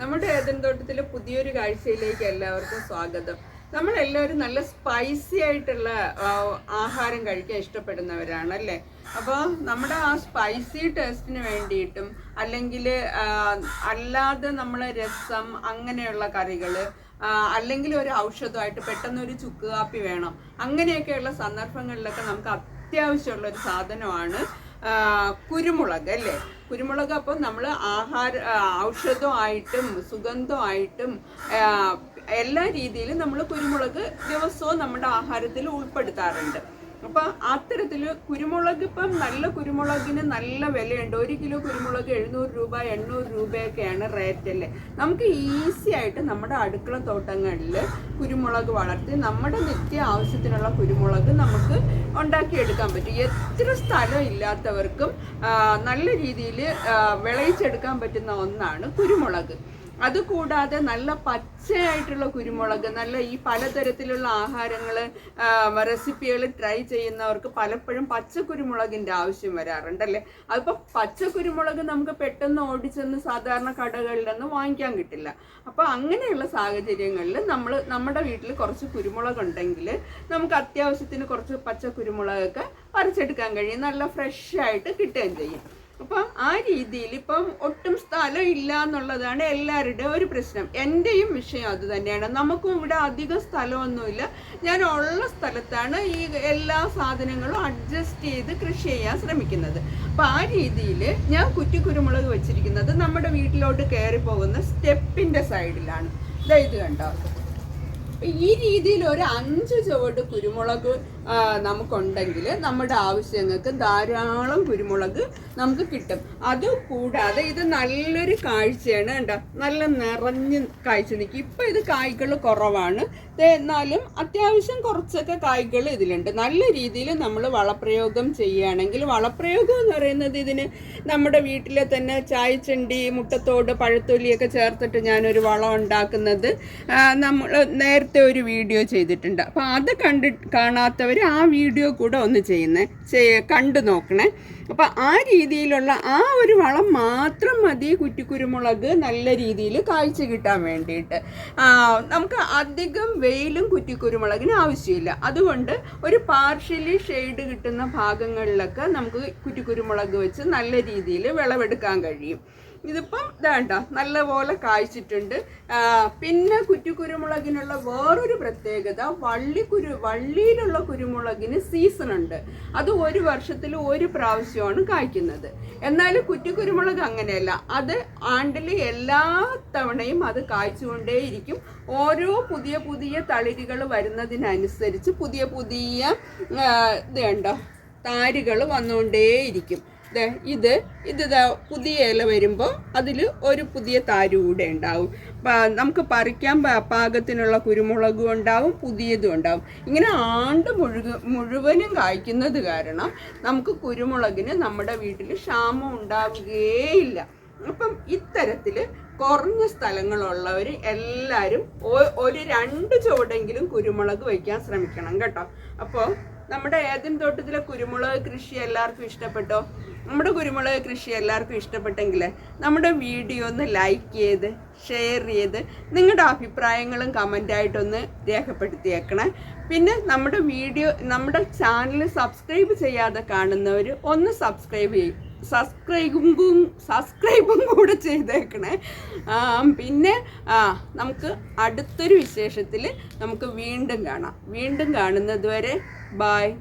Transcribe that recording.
നമ്മുടെ ഏതൻ തോട്ടത്തിലെ പുതിയൊരു കാഴ്ചയിലേക്ക് എല്ലാവർക്കും സ്വാഗതം. നമ്മളെല്ലാവരും നല്ല സ്പൈസി ആയിട്ടുള്ള ആഹാരം കഴിക്കാൻ ഇഷ്ടപ്പെടുന്നവരാണ് അല്ലേ? അപ്പോൾ നമ്മുടെ ആ സ്പൈസി ടേസ്റ്റിന് വേണ്ടിയിട്ടും അല്ലെങ്കിൽ അല്ലാതെ നമ്മളെ രസം അങ്ങനെയുള്ള കറികൾ അല്ലെങ്കിൽ ഒരു ഔഷധമായിട്ട് പെട്ടെന്ന് ഒരു ചുക്ക് കാപ്പി വേണം. അങ്ങനെയൊക്കെയുള്ള സന്ദർഭങ്ങളിലൊക്കെ നമുക്ക് അത്യാവശ്യമുള്ള ഒരു സാധനമാണ്. കുരുമുളക് അല്ലേ? കുരുമുളക് അപ്പം നമ്മൾ ആഹാര ഔഷധമായിട്ടും സുഗന്ധമായിട്ടും എല്ലാ രീതിയിലും നമ്മൾ കുരുമുളക് ദിവസവും നമ്മുടെ ആഹാരത്തിൽ ഉൾപ്പെടുത്താറുണ്ട്. അപ്പം അത്തരത്തിൽ കുരുമുളക് ഇപ്പം നല്ല കുരുമുളകിന് നല്ല വിലയുണ്ട്. ഒരു കിലോ കുരുമുളക് എഴുന്നൂറ് രൂപ എണ്ണൂറ് രൂപയൊക്കെയാണ് റേറ്റ് അല്ലേ? നമുക്ക് ഈസി ആയിട്ട് നമ്മുടെ അടുക്കള തോട്ടങ്ങളിൽ കുരുമുളക് വളർത്തി നമ്മുടെ നിത്യ ആവശ്യത്തിനുള്ള കുരുമുളക് നമുക്ക് ഉണ്ടാക്കിയെടുക്കാൻ പറ്റും. എത്ര സ്ഥലം ഇല്ലാത്തവർക്കും നല്ല രീതിയിൽ വിളയിച്ചെടുക്കാൻ പറ്റുന്ന ഒന്നാണ് കുരുമുളക്. അതുകൂടാതെ നല്ല പച്ചയായിട്ടുള്ള കുരുമുളക് നല്ല ഈ പലതരത്തിലുള്ള ആഹാരങ്ങൾ റെസിപ്പികൾ ട്രൈ ചെയ്യുന്നവർക്ക് പലപ്പോഴും പച്ച കുരുമുളകിന്റെ ആവശ്യം വരാറുണ്ടല്ലേ? അതിപ്പോൾ പച്ച കുരുമുളക് നമുക്ക് പെട്ടെന്ന് ഓടിച്ചെന്ന് സാധാരണ കടകളിൽ നിന്ന് വാങ്ങിക്കാൻ കിട്ടില്ല. അപ്പോൾ അങ്ങനെയുള്ള സാഹചര്യങ്ങളിൽ നമ്മൾ നമ്മുടെ വീട്ടിൽ കുറച്ച് കുരുമുളക് ഉണ്ടെങ്കിൽ നമുക്ക് അത്യാവശ്യത്തിന് കുറച്ച് പച്ച കുരുമുളകൊക്കെ പറിച്ചെടുക്കാൻ കഴിയും. നല്ല ഫ്രഷ് ആയിട്ട് കിട്ടുകയും ചെയ്യും. അപ്പം ആ രീതിയിൽ ഇപ്പം ഒട്ടും സ്ഥലം ഇല്ല എന്നുള്ളതാണ് എല്ലാവരുടെയും ഒരു പ്രശ്നം. എന്റെയും വിഷയം അത് തന്നെയാണ്. നമുക്കും ഇവിടെ അധികം സ്ഥലമൊന്നുമില്ല. ഞാൻ ഉള്ള സ്ഥലത്താണ് ഈ എല്ലാ സാധനങ്ങളും അഡ്ജസ്റ്റ് ചെയ്ത് കൃഷി ചെയ്യാൻ ശ്രമിക്കുന്നത്. അപ്പം ആ രീതിയിൽ ഞാൻ കുറ്റി കുരുമുളക് വെച്ചിരിക്കുന്നത് നമ്മുടെ വീട്ടിലോട്ട് കയറി പോകുന്ന സ്റ്റെപ്പിന്റെ സൈഡിലാണ്. ദാ ഇത് കണ്ടോ? ഈ രീതിയിൽ ഒരു അഞ്ച് ചുവട് കുരുമുളക് നമുക്കുണ്ടെങ്കിൽ നമ്മുടെ ആവശ്യങ്ങൾക്ക് ധാരാളം കുരുമുളക് നമുക്ക് കിട്ടും. അത് കൂടാതെ ഇത് നല്ലൊരു കാഴ്ചയാണ് കണ്ടോ? നല്ല നിറഞ്ഞ് കാഴ്ച നിൽക്കും. ഇപ്പം ഇത് കായ്കൾ കുറവാണ്. എന്നാലും അത്യാവശ്യം കുറച്ചൊക്കെ കായ്കൾ ഇതിലുണ്ട്. നല്ല രീതിയിൽ നമ്മൾ വളപ്രയോഗം ചെയ്യുകയാണെങ്കിൽ വളപ്രയോഗം എന്ന് പറയുന്നത് ഇതിന് നമ്മുടെ വീട്ടിലെ തന്നെ ചായച്ചണ്ടി മുട്ടത്തോട് പഴത്തൊലിയൊക്കെ ചേർത്തിട്ട് ഞാനൊരു വളം ഉണ്ടാക്കുന്നത്. നമ്മൾ നേരത്തെ ഒരു വീഡിയോ ചെയ്തിട്ടുണ്ട്. അപ്പോൾ അത് കണ്ടി കാണാത്തവർ ആ വീഡിയോ കൂടെ ഒന്ന് ചെയ്യുന്നേ. ചെയ്യ കണ്ടു നോക്കണേ. അപ്പോൾ ആ രീതിയിലുള്ള ആ ഒരു വളം മാത്രം മതി കുറ്റിക്കുരുമുളക് നല്ല രീതിയിൽ കാഴ്ച കിട്ടാൻ വേണ്ടിയിട്ട്. നമുക്ക് അധികം വെയിലും കുറ്റിക്കുരുമുളകിന് ആവശ്യമില്ല. അതുകൊണ്ട് ഒരു പാർഷ്യലി ഷെയ്ഡ് കിട്ടുന്ന ഭാഗങ്ങളിലൊക്കെ നമുക്ക് കുറ്റിക്കുരുമുളക് വെച്ച് നല്ല രീതിയിൽ വിളവെടുക്കാൻ കഴിയും. ഇതിപ്പം ഇതാണ്ട നല്ലപോലെ കായ്ച്ചിട്ടുണ്ട്. പിന്നെ പിന്നെ കുറ്റിക്കുരുമുളകിനുള്ള വേറൊരു പ്രത്യേകത വള്ളി കുരു വള്ളിയിലുള്ള കുരുമുളകിന് സീസൺ ഉണ്ട്. അത് ഒരു വർഷത്തിൽ ഒരു പ്രാവശ്യമാണ് കായ്ക്കുന്നത്. എന്നാൽ കുറ്റിക്കുരുമുളക് അങ്ങനെയല്ല. അത് ആണ്ടിൽ എല്ലാ തവണയും അത് കായ്ച്ചുകൊണ്ടേയിരിക്കും. ഓരോ പുതിയ പുതിയ തളിരുകൾ വരുന്നതിനനുസരിച്ച് പുതിയ പുതിയ ഇതുണ്ടോ താരുകൾ വന്നുകൊണ്ടേയിരിക്കും. ദേ ഇത് ഇത് പുതിയ ഇല വരുമ്പോൾ അതിൽ ഒരു പുതിയ താരു കൂടെ ഉണ്ടാവും. നമുക്ക് പറിക്കാൻ പാകത്തിനുള്ള കുരുമുളകും ഉണ്ടാവും പുതിയതും ഉണ്ടാവും. ഇങ്ങനെ ആണ്ട് മുഴുക മുഴുവനും കായ്ക്കുന്നത് കാരണം നമുക്ക് കുരുമുളകിന് നമ്മുടെ വീട്ടിൽ ക്ഷാമം ഉണ്ടാവുകയേയില്ല അപ്പം ഇത്തരത്തിൽ കുറഞ്ഞ സ്ഥലങ്ങളുള്ളവർ എല്ലാവരും ഒരു രണ്ട് ചുവടെങ്കിലും കുരുമുളക് വയ്ക്കാൻ ശ്രമിക്കണം കേട്ടോ. അപ്പോൾ നമ്മുടെ ഏതൻ തോട്ടത്തിലെ കുരുമുളക് കൃഷി എല്ലാവർക്കും ഇഷ്ടപ്പെട്ടോ? നമ്മുടെ കുരുമുളക് കൃഷി എല്ലാവർക്കും ഇഷ്ടപ്പെട്ടെങ്കിൽ നമ്മുടെ വീഡിയോ ഒന്ന് ലൈക്ക് ചെയ്ത് ഷെയർ ചെയ്ത് നിങ്ങളുടെ അഭിപ്രായങ്ങളും കമന്റായിട്ടൊന്ന് രേഖപ്പെടുത്തിയേക്കണേ. പിന്നെ നമ്മുടെ വീഡിയോ നമ്മുടെ ചാനൽ സബ്സ്ക്രൈബ് ചെയ്യാതെ കാണുന്നവർ ഒന്ന് സബ്സ്ക്രൈബ് ചെയ്യും സബ്സ്ക്രൈബും സബ്സ്ക്രൈബും കൂടെ ചെയ്തേക്കണേ. പിന്നെ നമുക്ക് അടുത്തൊരു വിശേഷത്തിൽ നമുക്ക് വീണ്ടും കാണാം. വീണ്ടും കാണുന്നത് വരെ Bye.